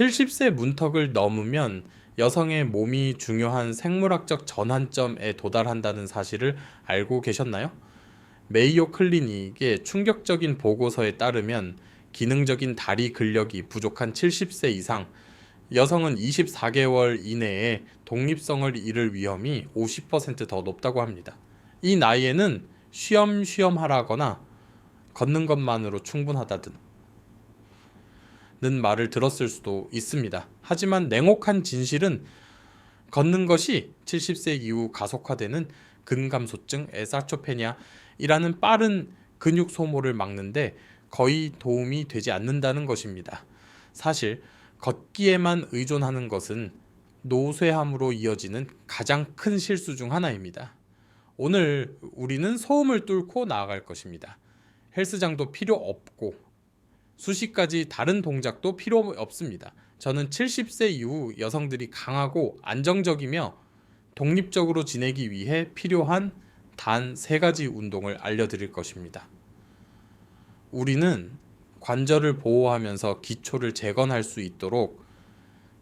70세 문턱을 넘으면 여성의 몸이 중요한 생물학적 전환점에 도달한다는 사실을 알고 계셨나요? 메이오 클리닉의 충격적인 보고서에 따르면 기능적인 다리 근력이 부족한 70세 이상 여성은 24개월 이내에 독립성을 잃을 위험이 50%더 높다고 합니다. 이 나이에는 쉬엄쉬엄 하라거나 걷는 것만으로 충분하다든 는 말을 들었을 수도 있습니다. 하지만 냉혹한 진실은 걷는 것이 70세 이후 가속화되는 근감소증 에사초페니아이라는 빠른 근육 소모를 막는데 거의 도움이 되지 않는다는 것입니다. 사실 걷기에만 의존하는 것은 노쇠함으로 이어지는 가장 큰 실수 중 하나입니다. 오늘 우리는 소음을 뚫고 나아갈 것입니다. 헬스장도 필요 없고 수십 가지 다른 동작도 필요 없습니다. 저는 70세 이후 여성들이 강하고 안정적이며 독립적으로 지내기 위해 필요한 단 세 가지 운동을 알려드릴 것입니다. 우리는 관절을 보호하면서 기초를 재건할 수 있도록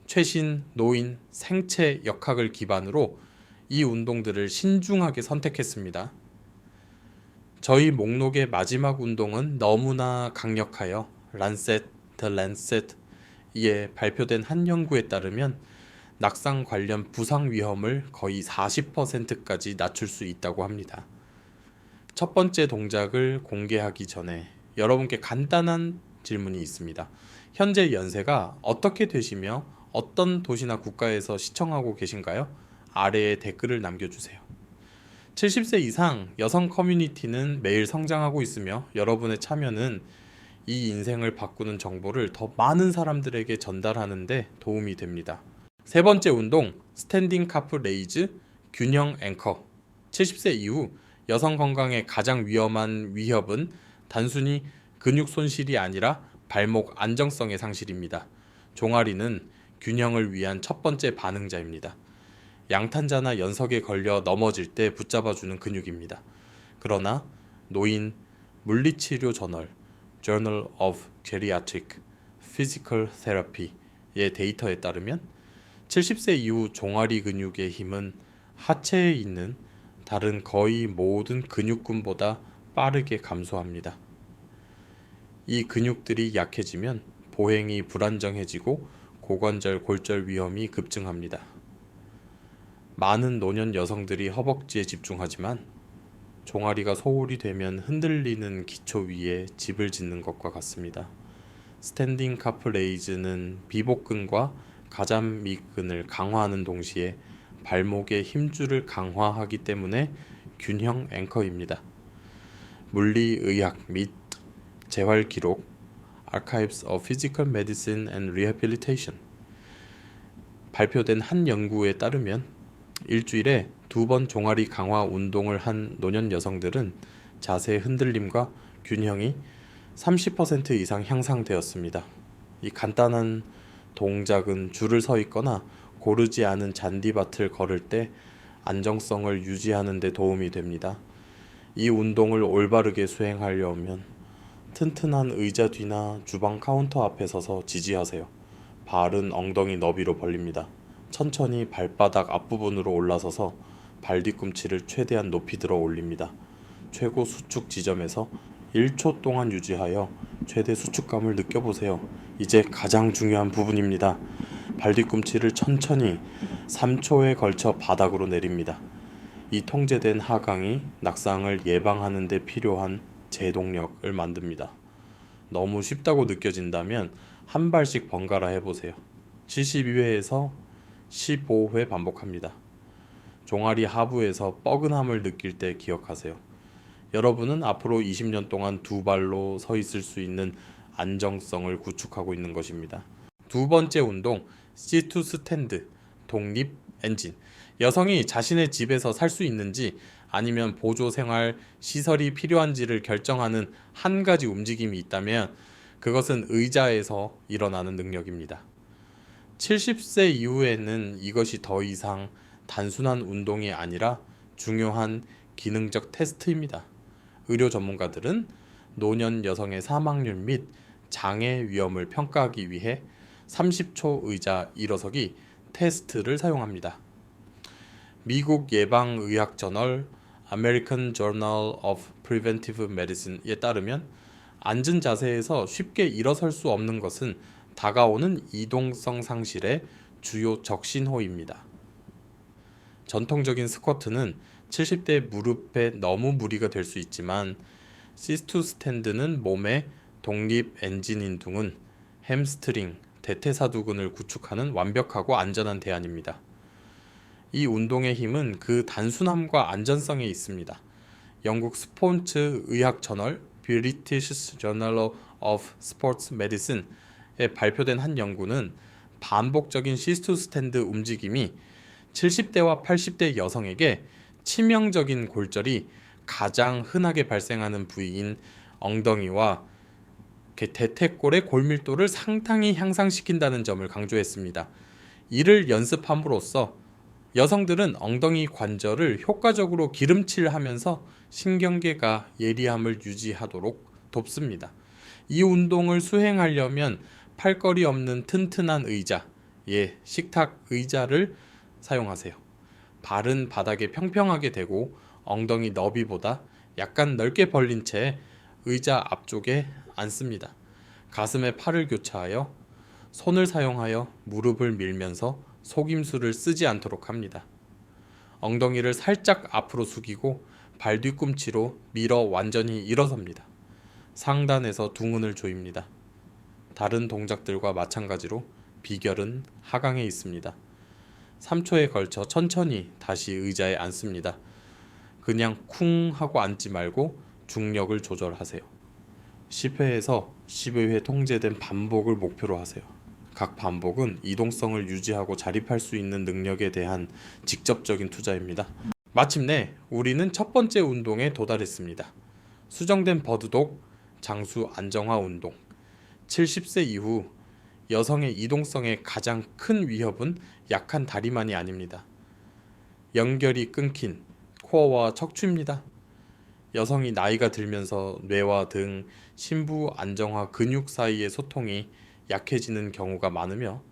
최신 노인 생체 역학을 기반으로 이 운동들을 신중하게 선택했습니다. 저희 목록의 마지막 운동은 너무나 강력하여 란셋, 더 란셋에 발표된 한 연구에 따르면 낙상 관련 부상 위험을 거의 40%까지 낮출 수 있다고 합니다. 첫 번째 동작을 공개하기 전에 여러분께 간단한 질문이 있습니다. 현재 연세가 어떻게 되시며 어떤 도시나 국가에서 시청하고 계신가요? 아래에 댓글을 남겨주세요. 70세 이상 여성 커뮤니티는 매일 성장하고 있으며 여러분의 참여는 이 인생을 바꾸는 정보를 더 많은 사람들에게 전달하는데 도움이 됩니다. 세 번째 운동, 스탠딩 카프 레이즈 균형 앵커. 70세 이후 여성 건강에 가장 위험한 위협은 단순히 근육 손실이 아니라 발목 안정성의 상실입니다. 종아리는 균형을 위한 첫 번째 반응자입니다. 양탄자나 연석에 걸려 넘어질 때 붙잡아주는 근육입니다. 그러나 노인 물리치료 저널 Journal of Geriatric Physical Therapy의 데이터에 따르면 70세 이후 종아리 근육의 힘은 하체에 있는 다른 거의 모든 근육군보다 빠르게 감소합니다. 이 근육들이 약해지면 보행이 불안정해지고 고관절 골절 위험이 급증합니다. 많은 노년 여성들이 허벅지에 집중하지만 종아리가 소홀히 되면 흔들리는 기초 위에 집을 짓는 것과 같습니다. 스탠딩 카프 레이즈는 비복근과 가장미근을 강화하는 동시에 발목의 힘줄을 강화하기 때문에 균형 앵커입니다. 물리의학 및 재활 기록 Archives of Physical Medicine and Rehabilitation 발표된 한 연구에 따르면 일주일에 두 번 종아리 강화 운동을 한 노년 여성들은 자세 흔들림과 균형이 30% 이상 향상되었습니다. 이 간단한 동작은 줄을 서 있거나 고르지 않은 잔디밭을 걸을 때 안정성을 유지하는 데 도움이 됩니다. 이 운동을 올바르게 수행하려면 튼튼한 의자 뒤나 주방 카운터 앞에 서서 지지하세요. 발은 엉덩이 너비로 벌립니다. 천천히 발바닥 앞부분으로 올라서서 발 뒤꿈치를 최대한 높이 들어 올립니다. 최고 수축 지점에서 1초 동안 유지하여 최대 수축감을 느껴보세요. 이제 가장 중요한 부분입니다. 발 뒤꿈치를 천천히 3초에 걸쳐 바닥으로 내립니다. 이 통제된 하강이 낙상을 예방하는 데 필요한 제동력을 만듭니다. 너무 쉽다고 느껴진다면 한 발씩 번갈아 해보세요. 72회에서 15회 반복합니다. 종아리 하부에서 뻐근함을 느낄 때 기억하세요. 여러분은 앞으로 20년 동안 두 발로 서 있을 수 있는 안정성을 구축하고 있는 것입니다. 두 번째 운동, C2 스탠드, 독립 엔진. 여성이 자신의 집에서 살 수 있는지 아니면 보조 생활 시설이 필요한지를 결정하는 한 가지 움직임이 있다면 그것은 의자에서 일어나는 능력입니다. 70세 이후에는 이것이 더 이상 단순한 운동이 아니라 중요한 기능적 테스트입니다. 의료 전문가들은 노년 여성의 사망률 및 장애 위험을 평가하기 위해 30초 의자 일어서기 테스트를 사용합니다. 미국 예방의학 저널 American Journal of Preventive Medicine에 따르면 앉은 자세에서 쉽게 일어설 수 없는 것은 다가오는 이동성 상실의 주요 적신호입니다. 전통적인 스쿼트는 70대 무릎에 너무 무리가 될 수 있지만 시스투 스탠드는 몸의 독립 엔진 인 둥은 햄스트링, 대퇴사두근을 구축하는 완벽하고 안전한 대안입니다. 이 운동의 힘은 그 단순함과 안전성에 있습니다. 영국 스포츠 의학 저널 British Journal of Sports Medicine에 발표된 한 연구는 반복적인 시스투 스탠드 움직임이 70대와 80대 여성에게 치명적인 골절이 가장 흔하게 발생하는 부위인 엉덩이와 대퇴골의 골밀도를 상당히 향상시킨다는 점을 강조했습니다. 이를 연습함으로써 여성들은 엉덩이 관절을 효과적으로 기름칠하면서 신경계가 예리함을 유지하도록 돕습니다. 이 운동을 수행하려면 팔걸이 없는 튼튼한 의자, 예, 식탁 의자를 사용하세요. 발은 바닥에 평평하게 대고 엉덩이 너비보다 약간 넓게 벌린 채 의자 앞쪽에 앉습니다. 가슴에 팔을 교차하여 손을 사용하여 무릎을 밀면서 속임수를 쓰지 않도록 합니다. 엉덩이를 살짝 앞으로 숙이고 발 뒤꿈치로 밀어 완전히 일어섭니다. 상단에서 둥근을 조입니다. 다른 동작들과 마찬가지로 비결은 하강에 있습니다. 3초에 걸쳐 천천히 다시 의자에 앉습니다. 그냥 쿵 하고 앉지 말고 중력을 조절하세요. 10회에서 12회 통제된 반복을 목표로 하세요. 각 반복은 이동성을 유지하고 자립할 수 있는 능력에 대한 직접적인 투자입니다. 마침내 우리는 첫 번째 운동에 도달했습니다. 수정된 버드독 장수 안정화 운동. 70세 이후 여성의 이동성의 가장 큰 위협은 약한 다리만이 아닙니다. 연결이 끊긴 코어와 척추입니다. 여성이 나이가 들면서 뇌와 등 신부 안정화 근육 사이의 소통이 약해지는 경우가 많으며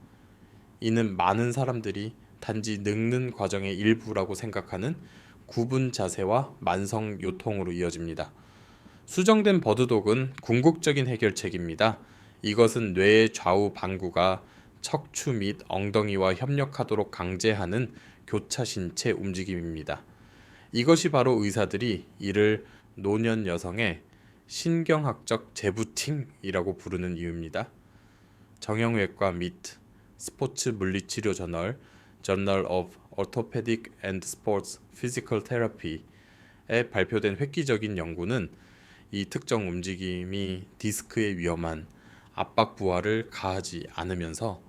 이는 많은 사람들이 단지 늙는 과정의 일부라고 생각하는 구분 자세와 만성 요통으로 이어집니다. 수정된 버드독은 궁극적인 해결책입니다. 이것은 뇌의 좌우 반구가 척추 및 엉덩이와 협력하도록 강제하는 교차 신체 움직임입니다. 이것이 바로 의사들이 이를 노년 여성의 신경학적 재부팅이라고 부르는 이유입니다. 정형외과 및 스포츠 물리치료 저널 Journal of Orthopedic and Sports Physical Therapy에 발표된 획기적인 연구는 이 특정 움직임이 디스크에 위험한 압박 부하를 가하지 않으면서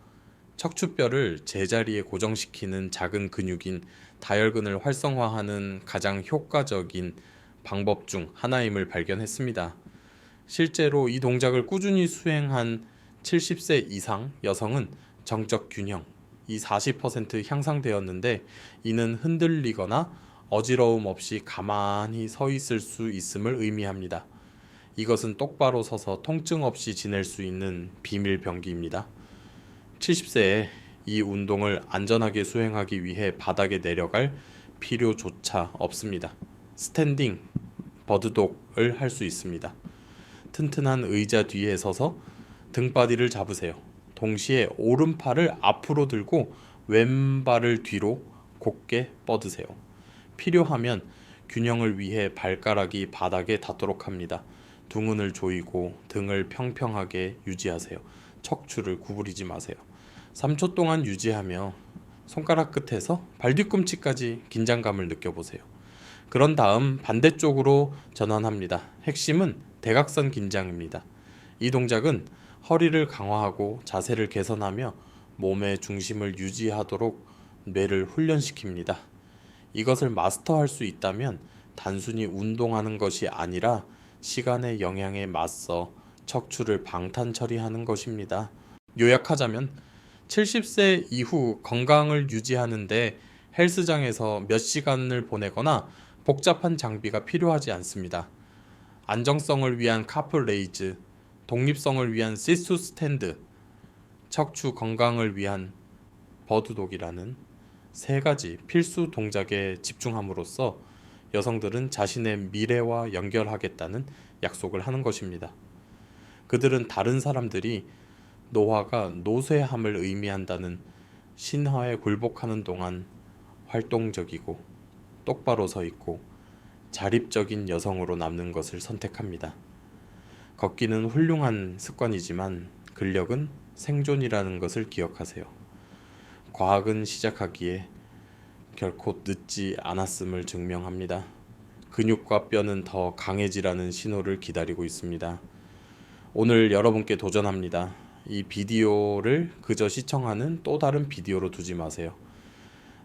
척추뼈를 제자리에 고정시키는 작은 근육인 다혈근을 활성화하는 가장 효과적인 방법 중 하나임을 발견했습니다. 실제로 이 동작을 꾸준히 수행한 70세 이상 여성은 정적 균형이 40% 향상되었는데 이는 흔들리거나 어지러움 없이 가만히 서 있을 수 있음을 의미합니다. 이것은 똑바로 서서 통증 없이 지낼 수 있는 비밀 병기입니다. 70세에 이 운동을 안전하게 수행하기 위해 바닥에 내려갈 필요조차 없습니다. 스탠딩 버드독을 할 수 있습니다. 튼튼한 의자 뒤에 서서 등바디를 잡으세요. 동시에 오른팔을 앞으로 들고 왼발을 뒤로 곧게 뻗으세요. 필요하면 균형을 위해 발가락이 바닥에 닿도록 합니다. 둥근을 조이고 등을 평평하게 유지하세요. 척추를 구부리지 마세요. 3초 동안 유지하며 손가락 끝에서 발 뒤꿈치까지 긴장감을 느껴보세요. 그런 다음 반대쪽으로 전환합니다. 핵심은 대각선 긴장입니다. 이 동작은 허리를 강화하고 자세를 개선하며 몸의 중심을 유지하도록 뇌를 훈련시킵니다. 이것을 마스터할 수 있다면 단순히 운동하는 것이 아니라 시간의 영향에 맞서 척추를 방탄 처리하는 것입니다. 요약하자면 70세 이후 건강을 유지하는데 헬스장에서 몇 시간을 보내거나 복잡한 장비가 필요하지 않습니다. 안정성을 위한 카프 레이즈, 독립성을 위한 시스 스탠드, 척추 건강을 위한 버드독이라는 세 가지 필수 동작에 집중함으로써 여성들은 자신의 미래와 연결하겠다는 약속을 하는 것입니다. 그들은 다른 사람들이 노화가 노쇠함을 의미한다는 신화에 굴복하는 동안 활동적이고 똑바로 서 있고 자립적인 여성으로 남는 것을 선택합니다. 걷기는 훌륭한 습관이지만 근력은 생존이라는 것을 기억하세요. 과학은 시작하기에 결코 늦지 않았음을 증명합니다. 근육과 뼈는 더 강해지라는 신호를 기다리고 있습니다. 오늘 여러분께 도전합니다. 이 비디오를 그저 시청하는 또 다른 비디오로 두지 마세요.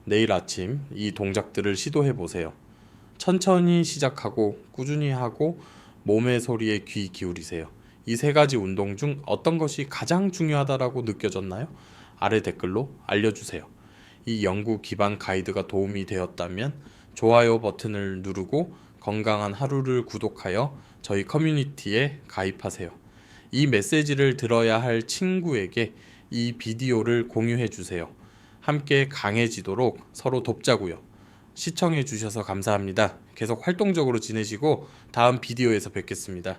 내일 아침 이 동작들을 시도해 보세요. 천천히 시작하고 꾸준히 하고 몸의 소리에 귀 기울이세요. 이 세 가지 운동 중 어떤 것이 가장 중요하다라고 느껴졌나요? 아래 댓글로 알려주세요. 이 연구 기반 가이드가 도움이 되었다면 좋아요 버튼을 누르고 건강한 하루를 구독하여 저희 커뮤니티에 가입하세요. 이 메시지를 들어야 할 친구에게 이 비디오를 공유해 주세요. 함께 강해지도록 서로 돕자고요. 시청해 주셔서 감사합니다. 계속 활동적으로 지내시고 다음 비디오에서 뵙겠습니다.